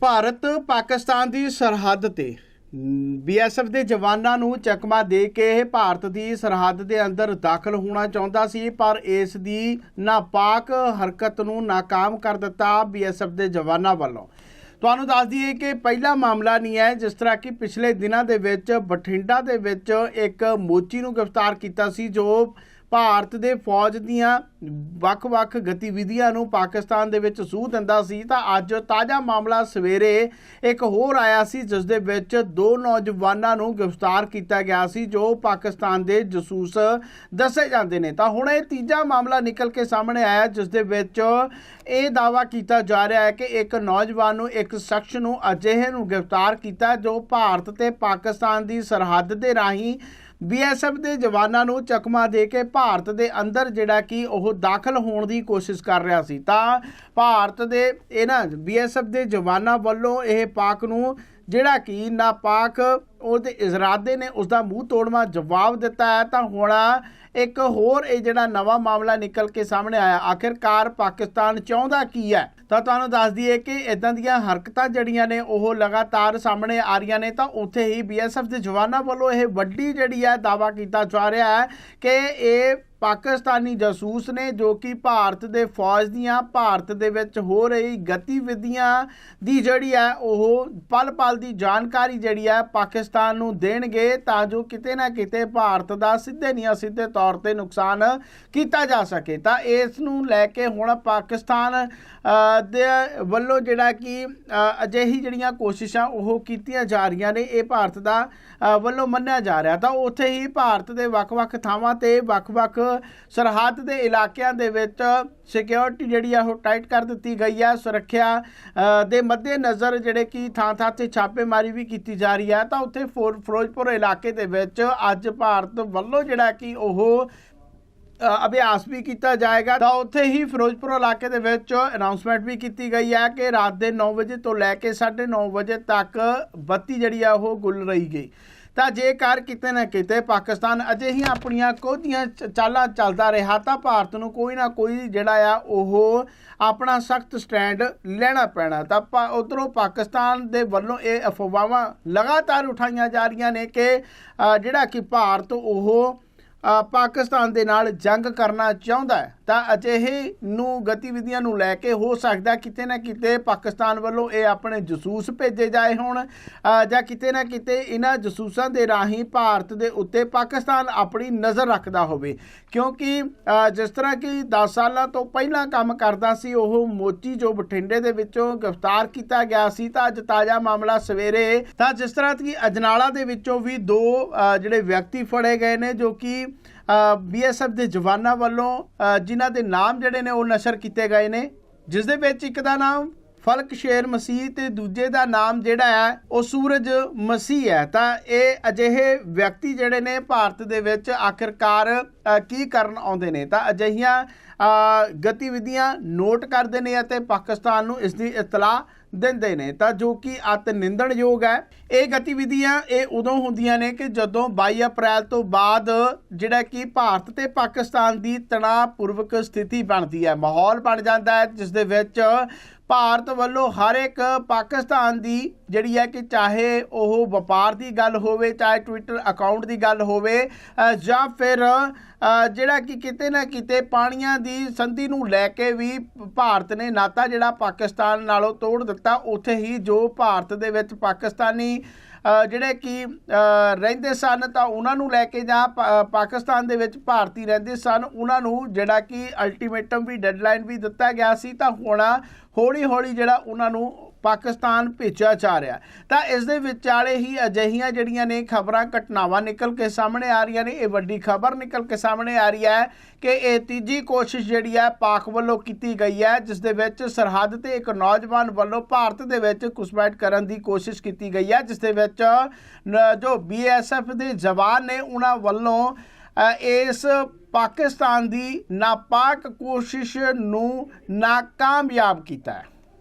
ਭਾਰਤ ਪਾਕਿਸਤਾਨ ਦੀ ਸਰਹੱਦ ਤੇ, ਬੀਐਸਐਫ ਦੇ ਜਵਾਨਾਂ ਨੂੰ ਚਕਮਾ ਦੇ ਕੇ ਇਹ ਭਾਰਤ ਦੀ ਸਰਹੱਦ ਦੇ ਅੰਦਰ ਦਾਖਲ ਹੋਣਾ ਚਾਹੁੰਦਾ ਸੀ, ਪਰ ਇਸ ਦੀ ਨਾਪਾਕ ਹਰਕਤ ਨੂੰ ਨਾਕਾਮ ਕਰ ਦਿੱਤਾ ਬੀਐਸਐਫ ਦੇ ਜਵਾਨਾਂ ਵੱਲੋਂ। ਤੁਹਾਨੂੰ ਦੱਸ ਦਈਏ ਕਿ ਪਹਿਲਾ ਮਾਮਲਾ ਨਹੀਂ ਹੈ, ਜਿਸ ਤਰ੍ਹਾਂ ਕਿ ਪਿਛਲੇ ਦਿਨਾਂ ਦੇ ਵਿੱਚ ਬਠਿੰਡਾ ਦੇ ਵਿੱਚ ਇੱਕ ਮੋਚੀ ਨੂੰ ਗ੍ਰਿਫਤਾਰ ਕੀਤਾ ਸੀ, ਜੋ ਭਾਰਤ ਦੇ ਫੌਜ ਦੀਆਂ ਵੱਖ-ਵੱਖ ਗਤੀਵਿਧੀਆਂ ਨੂੰ ਪਾਕਿਸਤਾਨ ਦੇ ਵਿੱਚ ਸੂਹ ਦਿੰਦਾ ਸੀ, ਤਾਂ ਅੱਜ ਤਾਜ਼ਾ ਮਾਮਲਾ ਸਵੇਰੇ ਇੱਕ ਹੋਰ ਆਇਆ ਸੀ, ਜਿਸ ਦੇ ਵਿੱਚ ਦੋ ਨੌਜਵਾਨਾਂ ਨੂੰ ਗ੍ਰਿਫਤਾਰ ਕੀਤਾ ਗਿਆ ਸੀ, ਜੋ ਪਾਕਿਸਤਾਨ ਦੇ ਜਸੂਸ ਦੱਸੇ ਜਾਂਦੇ ਨੇ। ਤਾਂ ਹੁਣ ਇਹ ਤੀਜਾ ਮਾਮਲਾ ਨਿਕਲ ਕੇ ਸਾਹਮਣੇ ਆਇਆ, ਜਿਸ ਦੇ ਵਿੱਚ ਇਹ ਦਾਵਾ ਕੀਤਾ ਜਾ ਰਿਹਾ ਹੈ ਕਿ ਇੱਕ ਨੌਜਵਾਨ ਨੂੰ, ਇੱਕ ਸ਼ਖਸ ਨੂੰ ਅਜਿਹੇ ਨੂੰ ਗ੍ਰਿਫਤਾਰ ਕੀਤਾ, ਜੋ ਭਾਰਤ ਤੇ ਪਾਕਿਸਤਾਨ ਦੀ ਸਰਹੱਦ ਦੇ ਰਾਹੀਂ ਬੀਐਸਐਫ ਦੇ ਜਵਾਨਾਂ ਨੂੰ ਚਕਮਾ ਦੇ ਕੇ ਭਾਰਤ ਦੇ ਅੰਦਰ ਜਿਹੜਾ ਕਿ ਉਹ ਦਾਖਲ ਹੋਣ ਦੀ ਕੋਸ਼ਿਸ਼ ਕਰ ਰਿਹਾ ਸੀ। ਤਾਂ ਭਾਰਤ ਦੇ ਇਹਨਾਂ ਬੀਐਸਐਫ ਦੇ ਜਵਾਨਾਂ ਵੱਲੋਂ ਇਹ ਪਾਕ ਨੂੰ ਜਿਹੜਾ ਕਿ ਨਾਪਾਕ ਉਹਦੇ ਇਜ਼ਰਾਦੇ ਨੇ ਉਸ ਦਾ ਮੂੰਹ ਤੋੜਵਾ ਜਵਾਬ ਦਿੱਤਾ ਹੈ। ਤਾਂ ਹੁਣ ਇੱਕ ਹੋਰ ਇਹ ਜਿਹੜਾ ਨਵਾਂ ਮਾਮਲਾ ਨਿਕਲ ਕੇ ਸਾਹਮਣੇ ਆਇਆ। ਆਖਿਰਕਾਰ ਪਾਕਿਸਤਾਨ ਚਾਹੁੰਦਾ ਕੀ ਹੈ? ਤਾਂ ਤੁਹਾਨੂੰ ਦੱਸ ਦਈਏ ਕਿ ਇਦਾਂ ਦੀਆਂ ਹਰਕਤਾਂ ਜਿਹੜੀਆਂ ਨੇ, ਉਹ ਲਗਾਤਾਰ ਸਾਹਮਣੇ ਆ ਰਹੀਆਂ ਨੇ। ਤਾਂ ਉੱਥੇ ਹੀ ਬੀਐਸਐਫ ਦੇ ਜਵਾਨਾਂ ਵੱਲੋਂ ਇਹ ਵੱਡੀ ਜਿਹੜੀ ਹੈ ਦਾਵਾ ਕੀਤਾ ਜਾ ਰਿਹਾ ਹੈ ਕਿ ਇਹ ਪਾਕਿਸਤਾਨੀ ਜਾਸੂਸ ਨੇ, ਜੋ ਕਿ ਭਾਰਤ ਦੇ ਫੌਜ ਦੀਆਂ, ਭਾਰਤ ਦੇ ਵਿੱਚ ਹੋ ਰਹੀ ਗਤੀਵਿਧੀਆਂ ਦੀ ਜਿਹੜੀ ਹੈ, ਉਹ ਪਲ-ਪਲ ਦੀ ਜਾਣਕਾਰੀ ਜਿਹੜੀ ਹੈ ਪਾਕਿਸਤਾਨ ਨੂੰ ਦੇਣਗੇ ਤਾਂ ਜੋ ਕਿਤੇ ਨਾ ਕਿਤੇ ਭਾਰਤ ਦਾ ਸਿੱਧੇ ਨਹੀਂ ਸਿੱਧੇ ਤੌਰ ਤੇ ਨੁਕਸਾਨ ਕੀਤਾ ਜਾ ਸਕੇ। ਤਾਂ ਇਸ ਨੂੰ ਲੈ ਕੇ ਹੁਣ ਪਾਕਿਸਤਾਨ ਦੇ ਵੱਲੋਂ ਜਿਹੜਾ ਕਿ ਅਜਿਹੀ ਜਿਹੜੀਆਂ ਕੋਸ਼ਿਸ਼ਾਂ ਉਹ ਕੀਤੀਆਂ ਜਾ ਰਹੀਆਂ ਨੇ, ਇਹ ਭਾਰਤ ਦਾ ਵੱਲੋਂ ਮੰਨਿਆ ਜਾ ਰਿਹਾ। ਤਾਂ ਉੱਥੇ ਹੀ ਭਾਰਤ ਦੇ ਵੱਖ-ਵੱਖ ਥਾਵਾਂ ਤੇ ਵੱਖ-ਵੱਖ ਸਰਹੱਦ ਦੇ ਇਲਾਕਿਆਂ ਦੇ ਵਿੱਚ ਸਿਕਿਉਰਿਟੀ ਜਿਹੜੀ ਆ ਉਹ ਟਾਈਟ ਕਰ ਦਿੱਤੀ ਗਈ ਹੈ ਸੁਰੱਖਿਆ ਦੇ ਮੱਦੇ ਨਜ਼ਰ ਜਿਹੜੇ ਕਿ ਥਾਂ-ਥਾਂ ਤੇ ਛਾਪੇਮਾਰੀ ਵੀ ਕੀਤੀ ਜਾ ਰਹੀ ਹੈ ਤਾਂ ਉੱਥੇ ਫਿਰੋ- ਫਿਰੋਜ਼ਪੁਰ ਇਲਾਕੇ ਦੇ ਵਿੱਚ ਅੱਜ ਭਾਰਤ ਵੱਲੋਂ ਜਿਹੜਾ ਕਿ ਉਹ ਅਭਿਆਸ ਵੀ ਕੀਤਾ ਜਾਏਗਾ, ਤਾਂ ਉੱਥੇ ਹੀ ਫਿਰੋਜ਼ਪੁਰ ਇਲਾਕੇ ਦੇ ਵਿੱਚ ਅਨਾਉਂਸਮੈਂਟ ਵੀ ਕੀਤੀ ਗਈ ਹੈ ਕਿ ਰਾਤ ਦੇ 9 ਵਜੇ ਤੋਂ ਲੈ ਕੇ 9:30 ਵਜੇ ਤੱਕ ਬੱਤੀ ਜਿਹੜੀ ਆ ਉਹ ਗੁੱਲ ਰਹੀ ਗਈ। ਤਾਂ ਜੇਕਰ ਕਿਤੇ ਨਾ ਕਿਤੇ ਪਾਕਿਸਤਾਨ ਅਜੇ ਹੀ ਆਪਣੀਆਂ ਕੋਧੀਆਂ ਚਾਲਾਂ ਚੱਲਦਾ ਰਿਹਾ, ਤਾਂ ਭਾਰਤ ਨੂੰ ਕੋਈ ਨਾ ਕੋਈ ਜਿਹੜਾ ਆ, ਉਹ ਆਪਣਾ ਸਖਤ ਸਟੈਂਡ ਲੈਣਾ ਪੈਣਾ। ਤਾਂ ਉਧਰੋਂ ਪਾਕਿਸਤਾਨ ਦੇ ਵੱਲੋਂ ਇਹ ਅਫਵਾਹਾਂ ਲਗਾਤਾਰ ਉਠਾਈਆਂ ਜਾ ਰਹੀਆਂ ਨੇ ਕਿ ਜਿਹੜਾ ਕਿ ਭਾਰਤ ਉਹ ਪਾਕਿਸਤਾਨ ਦੇ ਨਾਲ ਜੰਗ ਕਰਨਾ ਚਾਹੁੰਦਾ ਹੈ। ਤਾਂ ਅਜਿਹੇ ਨੂੰ ਗਤੀਵਿਧੀਆਂ ਨੂੰ ਲੈ ਕੇ ਹੋ ਸਕਦਾ ਕਿਤੇ ਨਾ ਕਿਤੇ ਪਾਕਿਸਤਾਨ ਵੱਲੋਂ ਇਹ ਆਪਣੇ ਜਸੂਸ ਭੇਜੇ ਜਾਏ ਹੋਣ ਜਾਂ ਕਿਤੇ ਨਾ ਕਿਤੇ ਇਹਨਾਂ ਜਸੂਸਾਂ ਦੇ ਰਾਹੀਂ ਭਾਰਤ ਦੇ ਉੱਤੇ ਪਾਕਿਸਤਾਨ ਆਪਣੀ ਨਜ਼ਰ ਰੱਖਦਾ ਹੋਵੇ। ਕਿਉਂਕਿ ਜਿਸ ਤਰ੍ਹਾਂ ਕਿ 10 ਸਾਲਾਂ ਤੋਂ ਪਹਿਲਾਂ ਕੰਮ ਕਰਦਾ ਸੀ, ਉਹ ਮੋਚੀ ਜੋ ਬਠਿੰਡੇ ਦੇ ਵਿੱਚੋਂ ਗ੍ਰਿਫਤਾਰ ਕੀਤਾ ਗਿਆ ਸੀ, ਤਾਂ ਅੱਜ ਤਾਜ਼ਾ ਮਾਮਲਾ ਸਵੇਰੇ, ਤਾਂ ਜਿਸ ਤਰ੍ਹਾਂ ਕਿ ਅਜਨਾਲਾ ਦੇ ਵਿੱਚੋਂ ਵੀ ਦੋ ਜਿਹੜੇ ਵਿਅਕਤੀ ਫੜੇ ਗਏ ਨੇ, ਜੋ ਕਿ ਬੀਐਸਐਫ ਦੇ ਜਵਾਨਾਂ ਵੱਲੋਂ ਜਿਨ੍ਹਾਂ ਦੇ ਨਾਮ ਜਿਹੜੇ ਨੇ ਉਹ ਨਸ਼ਰ ਕੀਤੇ ਗਏ ਨੇ, ਜਿਸ ਦੇ ਵਿੱਚ ਇੱਕ ਦਾ ਨਾਮ ਫਲਕ ਸ਼ੇਰ ਮਸੀਹ ਤੇ ਦੂਜੇ ਦਾ ਨਾਮ ਜਿਹੜਾ ਹੈ, ਉਹ ਸੂਰਜ ਮਸੀਹ ਹੈ। ਤਾਂ ਇਹ ਅਜਿਹੇ ਵਿਅਕਤੀ ਜਿਹੜੇ ਨੇ ਭਾਰਤ ਦੇ ਵਿੱਚ ਆਖਿਰਕਾਰ ਕੀ ਕਰਨ ਆਉਂਦੇ ਨੇ? ਤਾਂ ਅਜਿਹੀਆਂ ਗਤੀਵਿਧੀਆਂ ਨੋਟ ਕਰਦੇ ਨੇ ਅਤੇ ਪਾਕਿਸਤਾਨ ਨੂੰ ਇਸ ਦੀ ਇਤਲਾਹ ਦਿੰਦੇ ਨੇ। ਤਾਂ ਜੋ ਕਿ ਅਤ ਨਿੰਦਣਯੋਗ ਹੈ। ਇਹ ਗਤੀਵਿਧੀਆਂ ਇਹ ਉਦੋਂ ਹੁੰਦੀਆਂ ਨੇ ਕਿ ਜਦੋਂ 22 ਅਪ੍ਰੈਲ ਤੋਂ ਬਾਅਦ ਜਿਹੜਾ ਕਿ ਭਾਰਤ ਤੇ ਪਾਕਿਸਤਾਨ ਦੀ ਤਣਾਅਪੂਰਵਕ ਸਥਿਤੀ ਬਣਦੀ ਹੈ। ਮਾਹੌਲ ਬਣ ਜਾਂਦਾ ਹੈ, ਜਿਸ ਦੇ ਵਿੱਚ ਭਾਰਤ ਵੱਲੋਂ ਹਰ ਇੱਕ ਪਾਕਿਸਤਾਨ ਦੀ ਜਿਹੜੀ ਹੈ ਕਿ ਚਾਹੇ ਉਹ ਵਪਾਰ ਦੀ ਗੱਲ ਹੋਵੇ, ਚਾਹੇ ਟਵਿੱਟਰ ਅਕਾਊਂਟ ਦੀ ਗੱਲ ਹੋਵੇ ਜਾਂ ਫਿਰ ਜਿਹੜਾ ਕਿ ਕਿਤੇ ਨਾ ਕਿਤੇ ਪਾਣੀਆਂ ਦੀ ਸੰਧੀ ਨੂੰ ਲੈ ਕੇ ਵੀ ਭਾਰਤ ਨੇ ਨਾਤਾ ਜਿਹੜਾ ਪਾਕਿਸਤਾਨ ਨਾਲੋਂ ਤੋੜ ਦਿੱਤਾ, ਉੱਥੇ ਹੀ ਜੋ ਭਾਰਤ ਦੇ ਵਿੱਚ ਪਾਕਿਸਤਾਨੀ ਜਿਹੜੇ ਕਿ ਰਹਿੰਦੇ ਸਨ ਤਾਂ ਉਹਨਾਂ ਨੂੰ ਲੈ ਕੇ ਜਾਂ ਪਾਕਿਸਤਾਨ ਦੇ ਵਿੱਚ ਭਾਰਤੀ ਰਹਿੰਦੇ ਸਨ, ਉਹਨਾਂ ਨੂੰ ਜਿਹੜਾ ਕਿ ਅਲਟੀਮੇਟਮ ਵੀ ਡੈਡਲਾਈਨ ਵੀ ਦਿੱਤਾ ਗਿਆ ਸੀ, ਤਾਂ ਹੁਣ ਹੌਲੀ ਹੌਲੀ ਜਿਹੜਾ ਉਹਨਾਂ ਨੂੰ ਪਾਕਿਸਤਾਨ ਭੇਜਿਆ ਜਾ ਰਿਹਾ ਤਾਂ ਇਸ ਦੇ ਵਿਚਾਲੇ ਹੀ ਅਜਿਹੀਆਂ ਜਿਹੜੀਆਂ ਨੇ ਖਬਰਾਂ, ਘਟਨਾਵਾਂ ਨਿਕਲ ਕੇ ਸਾਹਮਣੇ ਆ ਰਹੀਆਂ ਨੇ, ਇਹ ਵੱਡੀ ਖਬਰ ਨਿਕਲ ਕੇ ਸਾਹਮਣੇ ਆ ਰਹੀ ਹੈ ਕਿ ਇਹ ਤੀਜੀ ਕੋਸ਼ਿਸ਼ ਜਿਹੜੀ ਹੈ ਪਾਕ ਵੱਲੋਂ ਕੀਤੀ ਗਈ ਹੈ, ਜਿਸ ਦੇ ਵਿੱਚ ਸਰਹੱਦ ਤੇ ਇੱਕ ਨੌਜਵਾਨ ਵੱਲੋਂ ਭਾਰਤ ਦੇ ਵਿੱਚ ਘੁਸਪੈਠ ਕਰਨ ਦੀ ਕੋਸ਼ਿਸ਼ ਕੀਤੀ ਗਈ ਹੈ, ਜਿਸ ਦੇ ਵਿੱਚ ਨ- ਜੋ ਬੀਐਸਐਫ ਦੇ ਜਵਾਨ ਨੇ, ਉਹਨਾਂ ਵੱਲੋਂ ਇਸ ਪਾਕਿਸਤਾਨ ਦੀ ਨਾਪਾਕ ਕੋਸ਼ਿਸ਼ ਨੂੰ ਨਾਕਾਮਯਾਬ ਕੀਤਾ ਹੈ।